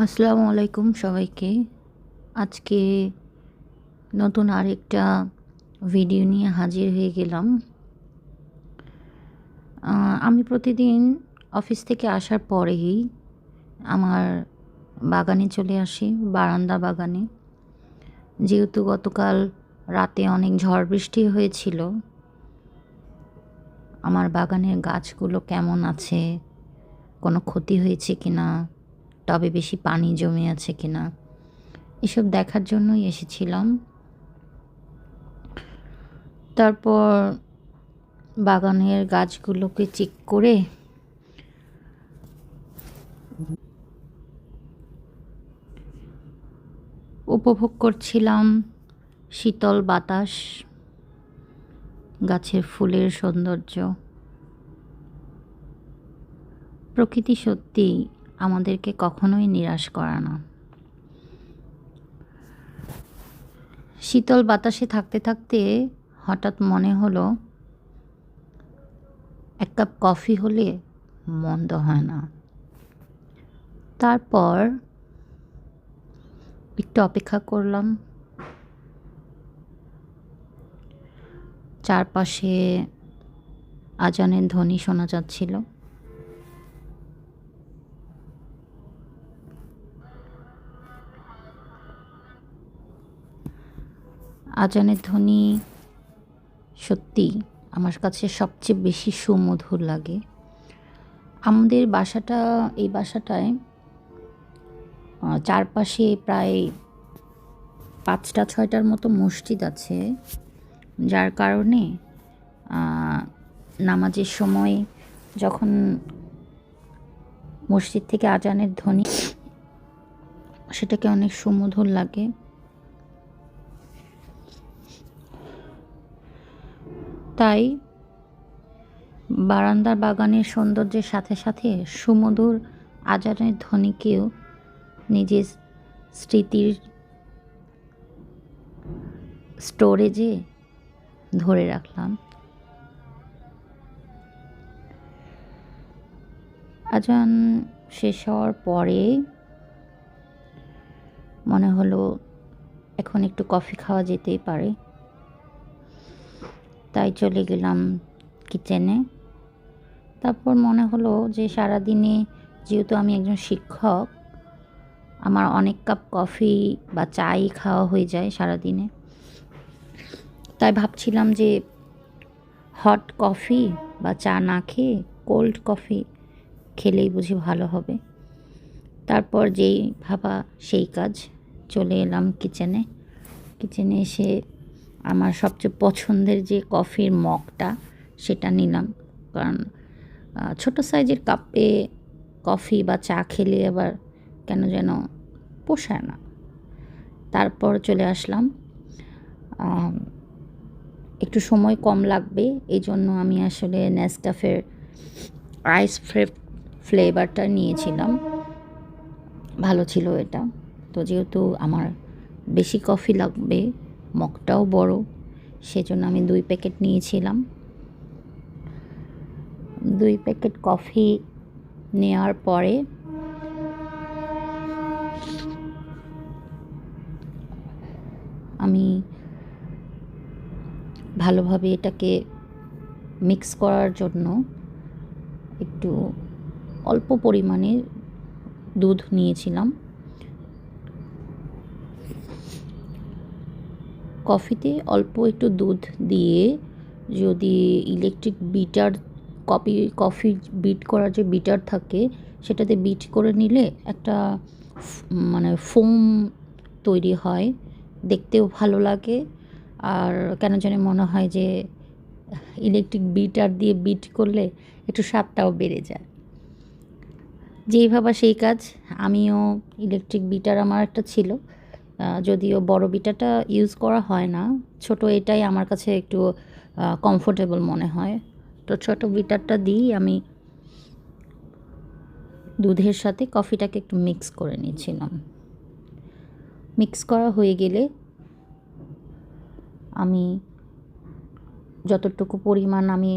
আসসালামু আলাইকুম সবাইকে। আজকে নতুন আরেকটা ভিডিও নিয়ে হাজির হয়ে গেলাম। আমি প্রতিদিন অফিস থেকে আসার পরেই আমার বাগানে চলে আসি, বারান্দা বাগানে। যেহেতু গতকাল রাতে অনেক ঝড় বৃষ্টি হয়েছিল, আমার বাগানের গাছগুলো কেমন আছে, কোনো ক্ষতি হয়েছে কিনা টবে বেশি পানি জমে আছে কিনা। এসব দেখার জন্যই এসেছিলাম। তারপর বাগানের গাছগুলোকে চেক করে উপভোগ করছিলাম শীতল বাতাস, গাছের ফুলের সৌন্দর্য। প্রকৃতি সত্যি আমাদেরকে কখনোই নিরাশ করে না। শীতল বাতাসে থাকতে থাকতে হঠাৎ মনে হলো, এক কাপ কফি হলে মন্দ হয় না। তারপর একটু অপেক্ষা করলাম। চারপাশে আজানের ধ্বনি শোনা যাচ্ছিল। আজানের ধ্বনি সত্যি আমার কাছে সবচেয়ে বেশি সুমধুর লাগে। আমাদের বাসাটা, এই বাসাটায় চারপাশে প্রায় পাঁচটা, ছয়টার মতো মসজিদ আছে। যার কারণে নামাজের সময় যখন মসজিদ থেকে আজানের ধ্বনি, সেটাকে অনেক সুমধুর লাগে। তাই বারান্দার বাগানের সৌন্দর্যের সাথে সাথে সুমধুর আজানের ধ্বনিকেও নিজের স্মৃতির স্টোরেজে ধরে রাখলাম। আজান শেষ হওয়ার পরে মনে হলো এখন একটু কফি খাওয়া যেতেই পারে। তাই চলে গেলাম কিচেনে। তারপর মনে হলো যে সারাদিনে যেহেতু আমি একজন শিক্ষক, আমার অনেক কাপ কফি বা চাই খাওয়া হয়ে যায় সারাদিনে। তাই ভাবছিলাম যে হট কফি বা চা না খেয়ে কোল্ড কফি খেলেই বুঝি ভালো হবে। তারপর যেই ভাবা সেই কাজ, চলে এলাম কিচেনে। কিচেনে এসে আমার সবচেয়ে পছন্দের যে কফির মগটা, সেটা নিলাম। কারণ ছোট সাইজের কাপে কফি বা চা খেলে আবার কেন যেন পোষায় না। তারপর চলে আসলাম। একটু সময় কম লাগবে এই জন্য আমি আসলে নেসকাফের আইস ফ্লেভারটা নিয়েছিলাম। ভালো ছিল এটা। তো যেহেতু আমার বেশি কফি লাগবে মগটাও বড়। সেজন্য আমি দুই প্যাকেট নিয়েছিলাম। দুই প্যাকেট কফি নেওয়ার পরে আমি ভালোভাবে এটাকে মিক্স করার জন্য একটু অল্প পরিমাণে দুধ নিয়েছিলাম। কফিতে অল্প একটু দুধ দিয়ে যদি electric beater coffee coffee beat করার যে বিটার থাকে, সেটাতে বিট করে নিলে একটা মানে ফোম তৈরি হয়। দেখতেও ভালো লাগে। আর কেন জানি মনে হয় যে ইলেকট্রিক বিটার দিয়ে বিট করলে একটু স্বাদটাও বেড়ে যায়। যেই ভাবা সেই কাজ, আমিও ইলেকট্রিক বিটার আমার একটা ছিল। যদিও বড় বিটাটা ইউজ করা হয় না, ছোট এটাই আমার কাছে একটু কমফোর্টেবল মনে হয়। তো ছোট বিটারটা দিই, আমি দুধের সাথে কফিটাকে একটু মিক্স করে নিয়েছিলাম মিক্স করা হয়ে গেলে আমি যতটুকু পরিমাণ আমি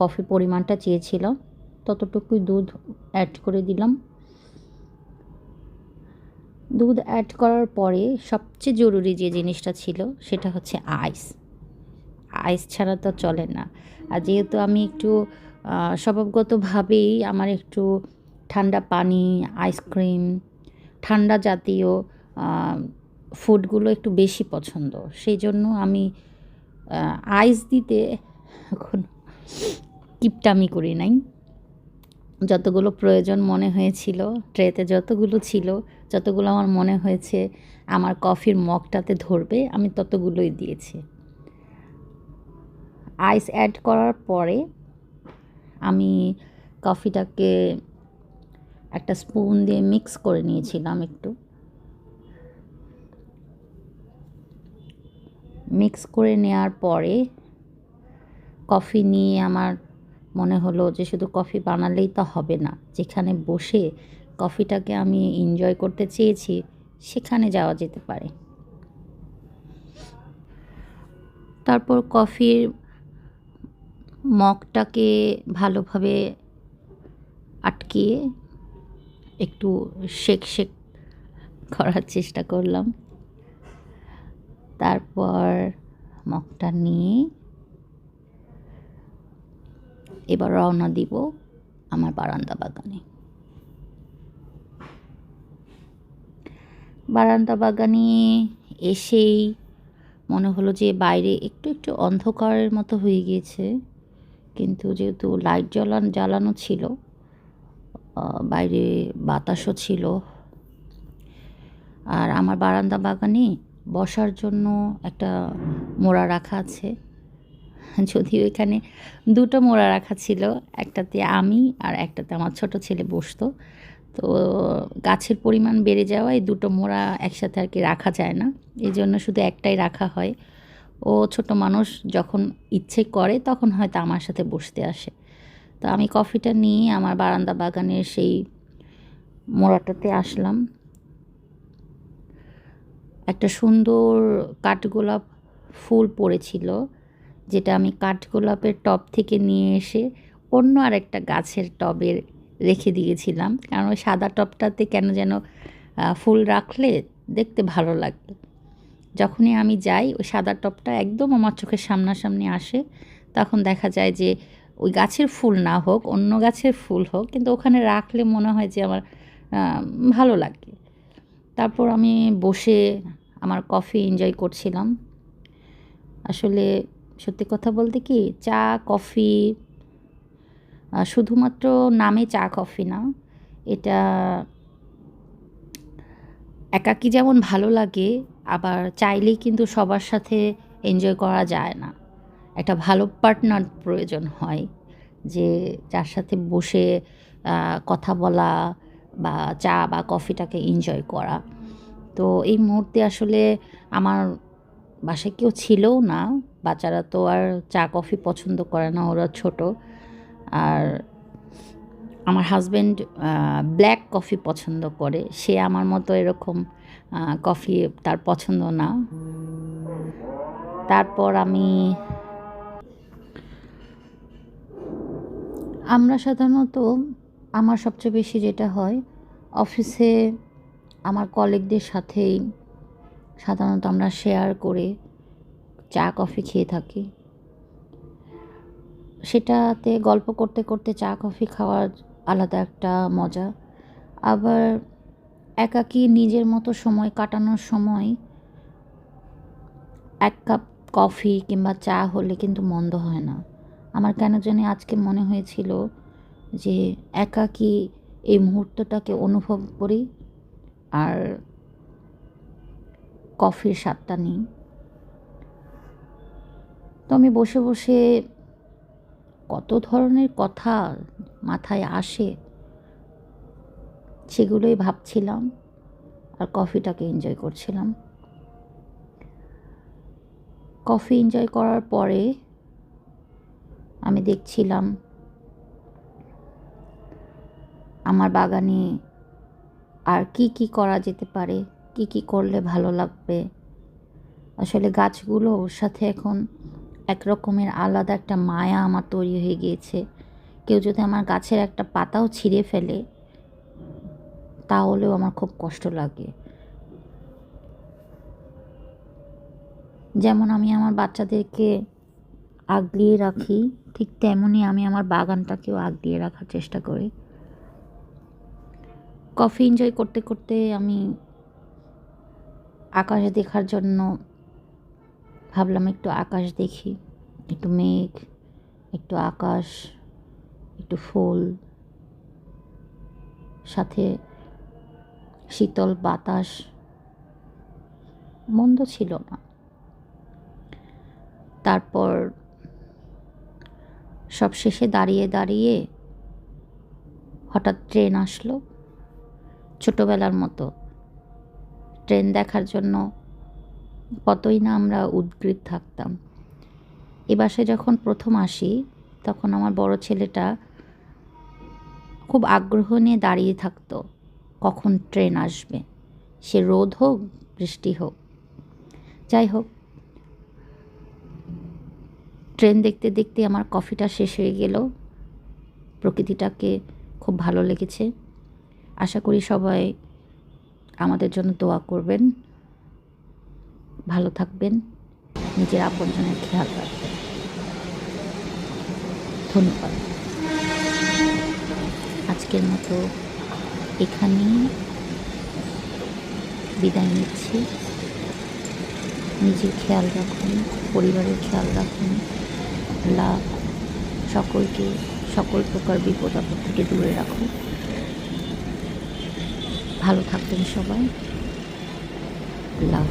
কফি পরিমাণটা চেয়েছিলাম, ততটুকুই দুধ অ্যাড করে দিলাম। দুধ অ্যাড করার পরে সবচেয়ে জরুরি যে জিনিসটা ছিল সেটা হচ্ছে আইস আইস ছাড়া তো চলে না। আর যেহেতু আমি একটু স্বভাবগতভাবেই আমার একটু ঠান্ডা পানি আইসক্রিম ঠান্ডা জাতীয় ফুডগুলো একটু বেশি পছন্দ। সেই জন্য আমি আইস দিতে এখন কিপটামি করি নাই। যতগুলো প্রয়োজন মনে হয়েছিল ট্রেতে যতগুলো ছিল যতগুলো আমার মনে হয়েছে আমার কফির মগটাতে ধরবে, আমি ততগুলোই দিয়েছি। আইস অ্যাড করার পরে আমি কফিটাকে একটা স্পুন দিয়ে মিক্স করে নিয়েছিলাম একটু। মিক্স করে নেওয়ার পরে কফি নিয়ে আমার মনে হলো যে শুধু কফি বানালেই তো হবে না, যেখানে বসে কফিটাকে আমি এনজয় করতে চেয়েছি, সেখানে যাওয়া যেতে পারে। তারপর কফির মগটাকে ভালোভাবে আটকিয়ে একটু শেক শেক করার চেষ্টা করলাম। তারপর মগটা নিয়ে এবার রওনা দিব আমার বারান্দা বাগানে। বারান্দা বাগানে এসেই মনে হলো যে বাইরে একটু একটু অন্ধকারের মতো হয়ে গিয়েছে। কিন্তু যেহেতু লাইট জ্বালান, জ্বালানো ছিল বাইরে বাতাসও ছিল। আর আমার বারান্দা বাগানে বসার জন্য একটা মোড়া রাখা আছে। যদিও এখানে দুটো মোড়া রাখা ছিল, একটাতে আমি আর একটাতে আমার ছোট ছেলে বসতো। তো গাছের পরিমাণ বেড়ে যাওয়ায় দুটো মোড়া একসাথে আর কি রাখা যায় না। এই জন্য শুধু একটাই রাখা হয়। ও ছোট মানুষ যখন ইচ্ছে করে তখন হয়তো আমার সাথে বসতে আসে। তো আমি কফিটা নিয়ে আমার বারান্দা বাগানের সেই মোড়াটাতে আসলাম। একটা সুন্দর কাঠগোলাপ ফুল পড়েছিল, যেটা আমি কাঠগোলাপের টব থেকে নিয়ে এসে অন্য আরেকটা গাছের টবে রেখে দিয়েছিলাম। কারণ ওই সাদা টবটাতে কেন যেন ফুল রাখলে দেখতে ভালো লাগে যখনই আমি যাই, ওই সাদা টবটা একদম আমার চোখের সামনাসামনি আসে। তখন দেখা যায় যে, ওই গাছের ফুল না হোক, অন্য গাছের ফুল হোক, কিন্তু ওখানে রাখলে মনে হয় যে আমার ভালো লাগে। তারপর আমি বসে আমার কফি এনজয় করছিলাম। আসলে সত্যি কথা বলতে কি, চা, কফি শুধুমাত্র নামে চা, কফি না, এটা একাকী যেমন ভালো লাগে, আবার চাইলেই কিন্তু সবার সাথে এনজয় করা যায় না। একটা ভালো পার্টনার প্রয়োজন হয়, যে যার সাথে বসে কথা বলা বা চা বা কফিটাকে এনজয় করা। তো এই মুহূর্তে আসলে আমার বাসায় কেউ ছিলও না, বাচ্চারা তো আর চা, কফি পছন্দ করে না, ওরা ছোট। আর আমার হাজব্যান্ড ব্ল্যাক কফি পছন্দ করে। সে আমার মতো এরকম কফি তার পছন্দ না। তারপর আমি আমরা সাধারণত, আমার সবচেয়ে বেশি যেটা হয় অফিসে আমার কলিগদের সাথেই সাধারণত আমরা শেয়ার করে চা কফি খেয়ে থাকি। সেটাতে গল্প করতে করতে চা, কফি খাওয়ার আলাদা একটা মজা। আবার একাকী নিজের মতো সময় কাটানোর সময় এক কাপ কফি কিংবা চা হলে কিন্তু মন্দ হয় না। আমার কেন জানি আজকে মনে হয়েছিল যে একাকী এই মুহূর্তটাকে অনুভব করি আর কফির স্বাদটা নিই। তো আমি বসে বসে কত ধরনের কথা মাথায় আসে, সেগুলোই ভাবছিলাম আর কফিটাকে এনজয় করছিলাম। কফি এনজয় করার পরে আমি দেখছিলাম আমার বাগানে আর কি কি করা যেতে পারে, কি কি করলে ভালো লাগবে। আসলে গাছগুলো ওর সাথে এখন এক রকমের আলাদা একটা মায়া আমার তৈরি হয়ে গিয়েছে। কেউ যদি আমার গাছের একটা পাতাও ছিঁড়ে ফেলে, তাহলেও আমার খুব কষ্ট লাগে। যেমন আমি আমার বাচ্চাদেরকে আগলিয়ে রাখি, ঠিক তেমনই আমি আমার বাগানটাকেও আগলিয়ে রাখার চেষ্টা করি। কফি এনজয় করতে করতে আমি আকাশ দেখার জন্য ভাবলাম একটু আকাশ দেখি, একটু মেঘ, একটু আকাশ, একটু ফুল, সাথে শীতল বাতাস। মন্দ ছিল না। তারপর সব শেষে দাঁড়িয়ে দাঁড়িয়ে হঠাৎ ট্রেন আসলো, ছোটোবেলার মতো। ট্রেন দেখার জন্য কতই না আমরা উদ্গ্রীব থাকতাম। এ বাসায় যখন প্রথম আসি, তখন আমার বড় ছেলেটা খুব আগ্রহ নিয়ে দাঁড়িয়ে থাকতো, কখন ট্রেন আসবে, সে রোদ হোক, বৃষ্টি হোক। যাই হোক, ট্রেন দেখতে দেখতে আমার কফিটা শেষ হয়ে গেল, প্রকৃতিটাকে খুব ভালো লেগেছে। আশা করি সবাই আমাদের জন্য দোয়া করবেন। ভালো থাকবেন, নিজের আপনজনের খেয়াল রাখবেন। ধন্যবাদ। আজকের মতো এখানেই বিদায় নিচ্ছি। নিজের খেয়াল রাখুন, পরিবারের খেয়াল রাখুন। লাভ সকলকে সকল প্রকার বিপদ আপদ থেকে দূরে রাখুন ভালো থাকবেন সবাই। লাভ